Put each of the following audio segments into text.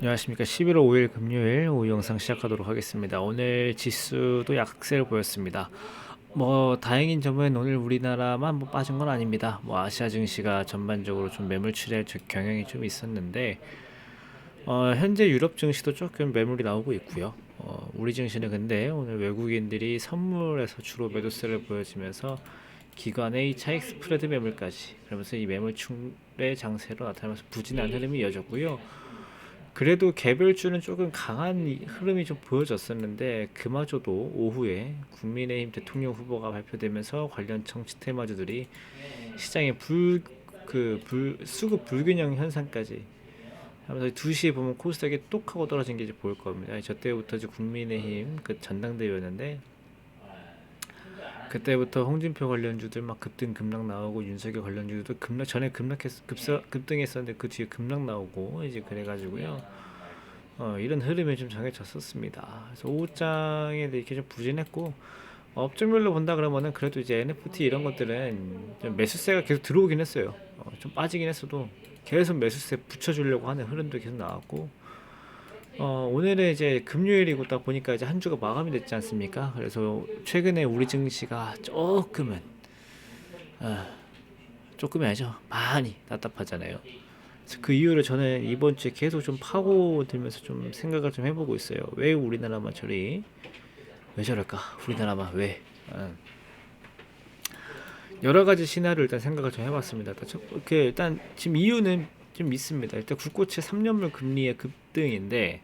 안녕하십니까. 11월 5일 금요일 오후 영상 시작하도록 하겠습니다. 오늘 지수도 약세를 보였습니다. 뭐 다행인 점은 오늘 우리나라만 뭐 빠진 건 아닙니다. 뭐 아시아 증시가 전반적으로 좀 매물 출혈 경향이 좀 있었는데 어, 현재 유럽 증시도 조금 매물이 나오고 있고요. 어, 우리 증시는 근데 오늘 외국인들이 선물에서 주로 매도세를 보여주면서 기관의 차익 스프레드 매물까지 그러면서 이 매물 충의 장세로 나타나면서 부진한 흐름이 이어졌고요 그래도 개별주는 조금 강한 이- 흐름이 좀 보여졌었는데 그마저도 오후에 국민의힘 대통령 후보가 발표되면서 관련 정치 테마주들이 시장의 불 그 불 수급 불균형 현상까지 하면서 2시에 보면 코스닥이 똑 하고 떨어진 게 이제 보일 겁니다. 저 때부터 이제 국민의힘 그 전당대회였는데 그때부터 홍준표 관련주들 막 급등 급락 나오고 윤석열 관련주도 급락 전에 급락했 급서 급등했었는데 그 뒤에 급락 나오고 이제 그래가지고요 어, 이런 흐름이 좀 정해졌었습니다. 그래서 오후장에 이렇게 좀 부진했고 업종별로 본다 그러면은 그래도 이제 NFT 이런 것들은 좀 매수세가 계속 들어오긴 했어요. 어, 좀 빠지긴 했어도 계속 매수세 붙여주려고 하는 흐름도 계속 나왔고 어, 오늘은 이제 금요일이고 딱 보니까 이제 한 주가 마감이 됐지 않습니까? 그래서 최근에 우리 증시가 조금은 어, 조금이 아니죠. 많이 답답하잖아요. 그래서 그 이유를 저는 이번 주에 계속 좀 파고 들면서 좀 생각을 좀 해보고 있어요. 왜 우리나라만 저리 왜 저럴까? 우리나라만 왜? 어. 여러 가지 시나리오를 일단 생각을 좀 해봤습니다. 이렇게 일단 지금 이유는 좀 있습니다. 일단 국고채 3년물 금리의 급등인데,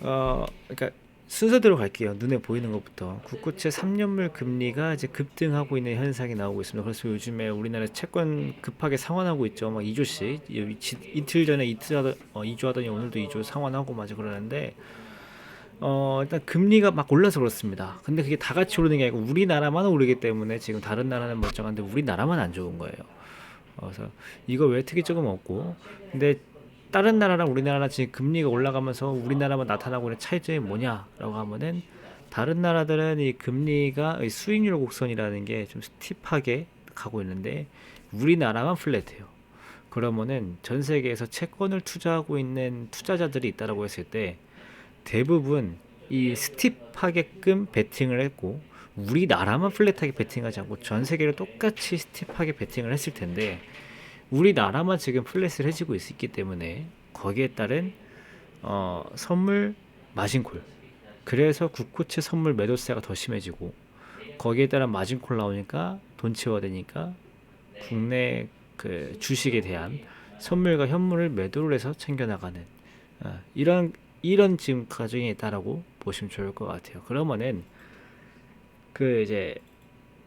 어, 그러니까 순서대로 갈게요. 눈에 보이는 것부터 국고채 3년물 금리가 이제 급등하고 있는 현상이 나오고 있습니다. 그래서 요즘에 우리나라 채권 급하게 상환하고 있죠. 막 2조씩 이틀 전에 이틀 하더, 어, 2조 하더니 오늘도 2조 상환하고 마저 그러는데. 어, 일단 금리가 막 올라서 그렇습니다. 근데 그게 다 같이 오르는 게 아니고 우리나라만 오르기 때문에 지금 다른 나라는 멀쩡한데 우리나라만 안 좋은 거예요. 어, 그래서 이거 왜 특이점은 없고 근데 다른 나라랑 우리나라랑 지금 금리가 올라가면서 우리나라만 나타나고 있는 차이점이 뭐냐라고 하면은 다른 나라들은 이 금리가 이 수익률 곡선이라는 게 좀 스티프하게 가고 있는데 우리나라만 플랫해요. 그러면은 전 세계에서 채권을 투자하고 있는 투자자들이 있다라고 했을 때 대부분 이 스tip하게끔 베팅을 했고 우리나라만 플랫하게 베팅하지 않고 전 세계를 똑같이 스tip하게 베팅을 했을 텐데 우리나라만 지금 플랫을 해지고 있기 때문에 거기에 따른 어, 선물 마진콜 그래서 국고채 선물 매도세가 더 심해지고 거기에 따른 마진콜 나오니까 돈 채워되니까 국내 그 주식에 대한 선물과 현물을 매도를 해서 챙겨나가는 어, 이런 이런 지금 과정이 있다라고 보시면 좋을 것 같아요. 그러면은 그 이제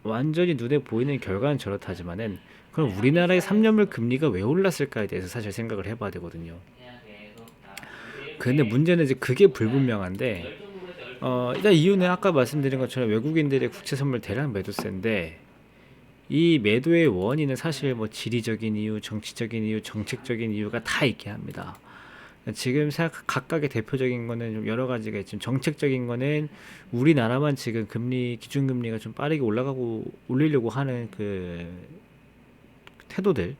완전히 눈에 보이는 결과는 저렇다지만은 그럼 우리나라의 3년물 금리가 왜 올랐을까에 대해서 사실 생각을 해봐야 되거든요. 근데 문제는 이제 그게 불분명한데 어 일단 이유는 아까 말씀드린 것처럼 외국인들의 국채 선물 대량 매도세인데 이 매도의 원인은 사실 뭐 지리적인 이유, 정치적인 이유, 정책적인 이유가 다 있게 합니다. 지금 생각 각각의 대표적인 거는 좀 여러 가지가 있지만 정책적인 거는 우리나라만 지금 금리 기준금리가 좀 빠르게 올라가고 올리려고 하는 그 태도들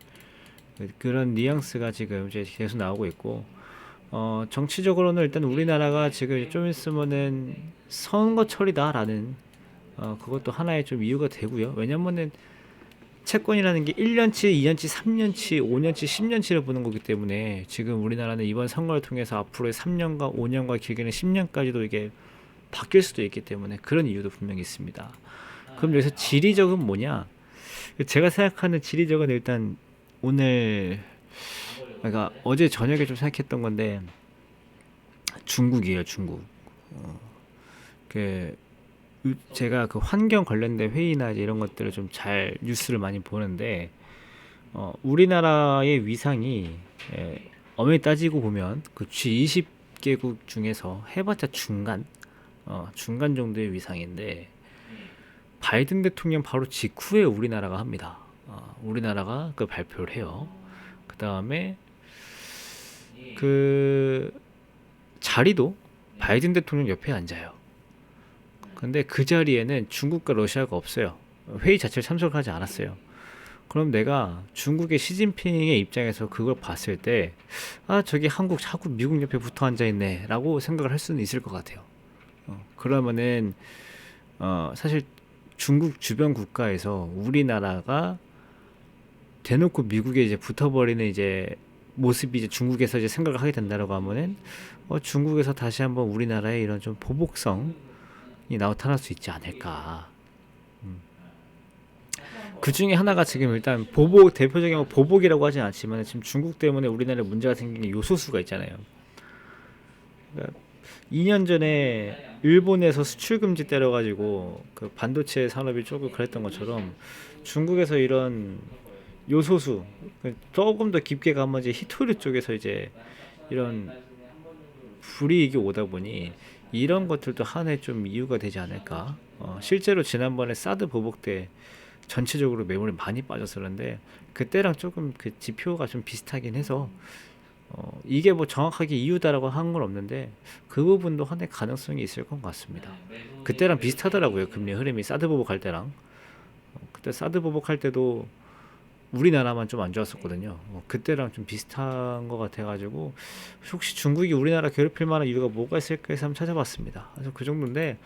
그런 뉘앙스가 지금 이제 계속 나오고 있고 어 정치적으로는 일단 우리나라가 지금 좀 있으면은 선거철이다라는 어 그것도 하나의 좀 이유가 되고요. 왜냐면은 채권이라는 게 1년치, 2년치, 3년치, 5년치, 10년치를 보는 거기 때문에 지금 우리나라는 이번 선거를 통해서 앞으로의 3년과 5년과 길게는 10년까지도 이게 바뀔 수도 있기 때문에 그런 이유도 분명히 있습니다. 그럼 여기서 지리적은 뭐냐? 제가 생각하는 지리적은 일단 오늘 그러니까 어제 저녁에 좀 생각했던 건데 중국이에요, 중국. 어, 그 유- 제가 그 환경 관련된 회의나 이런 것들을 좀 잘 뉴스를 많이 보는데 어, 우리나라의 위상이 예, 엄연히 따지고 보면 그 G20 개국 중에서 해봤자 중간 어, 중간 정도의 위상인데 바이든 대통령 바로 직후에 우리나라가 합니다. 어, 우리나라가 그 발표를 해요. 그 다음에 그 자리도 바이든 대통령 옆에 앉아요. 근데 그 자리에는 중국과 러시아가 없어요. 회의 자체를 참석하지 않았어요. 그럼 내가 중국의 시진핑의 입장에서 그걸 봤을 때, 아, 저기 한국 자꾸 미국 옆에 붙어 앉아 있네, 라고 생각을 할 수는 있을 것 같아요. 어, 그러면은, 어, 사실 중국 주변 국가에서 우리나라가 대놓고 미국에 이제 붙어버리는 이제 모습이 이제 중국에서 이제 생각을 하게 된다라고 하면은, 어, 중국에서 다시 한번 우리나라의 이런 좀 보복성이 나타날 수 있지 않을까. 그 중에 하나가 지금 일단 보복 대표적인 건 보복이라고 하진 않지만 지금 중국 때문에 우리나라에 문제가 생긴 게 요소수가 있잖아요. 그러니까 2년 전에 일본에서 수출 금지 때려가지고 그 반도체 산업이 조금 그랬던 것처럼 중국에서 이런 요소수 그 조금 더 깊게 가면 이제 히토류 쪽에서 이제 이런 불이익이 오다 보니 이런 것들도 하나의 좀 이유가 되지 않을까. 어, 실제로 지난번에 사드 보복 때 전체적으로 매물이 많이 빠졌었는데 그때랑 조금 그 지표가 좀 비슷하긴 해서 어, 이게 뭐 정확하게 이유다라고 한 건 없는데 그 부분도 하나의 가능성이 있을 것 같습니다. 그때랑 비슷하더라고요 금리 흐름이 사드 보복할 때랑 어, 그때 사드 보복할 때도 우리나라만 좀 안 좋았었거든요. 어, 그때랑 좀 비슷한 것 같아가지고 혹시 중국이 우리나라 괴롭힐 만한 이유가 뭐가 있을까 해서 한번 찾아봤습니다. 그래서 그 정도인데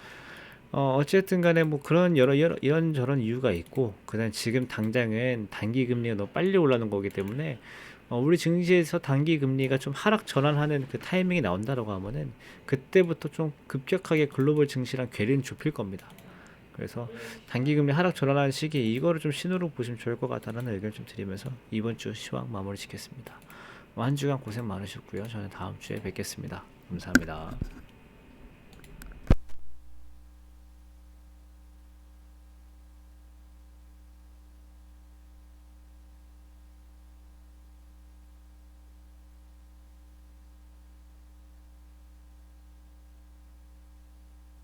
어, 어쨌든 간에 뭐 그런 여러, 여러 이런 저런 이유가 있고 그다음 지금 당장은 단기 금리가 너무 빨리 올라는 거기 때문에 어, 우리 증시에서 단기 금리가 좀 하락 전환하는 그 타이밍이 나온다라고 하면은 그때부터 좀 급격하게 글로벌 증시랑 괴리는 좁힐 겁니다. 그래서 단기 금리 하락 전환하는 시기 이거를 좀 신호로 보시면 좋을 것 같다는 의견 좀 드리면서 이번 주 시황 마무리 짓겠습니다. 한 주간 고생 많으셨고요. 저는 다음 주에 뵙겠습니다. 감사합니다.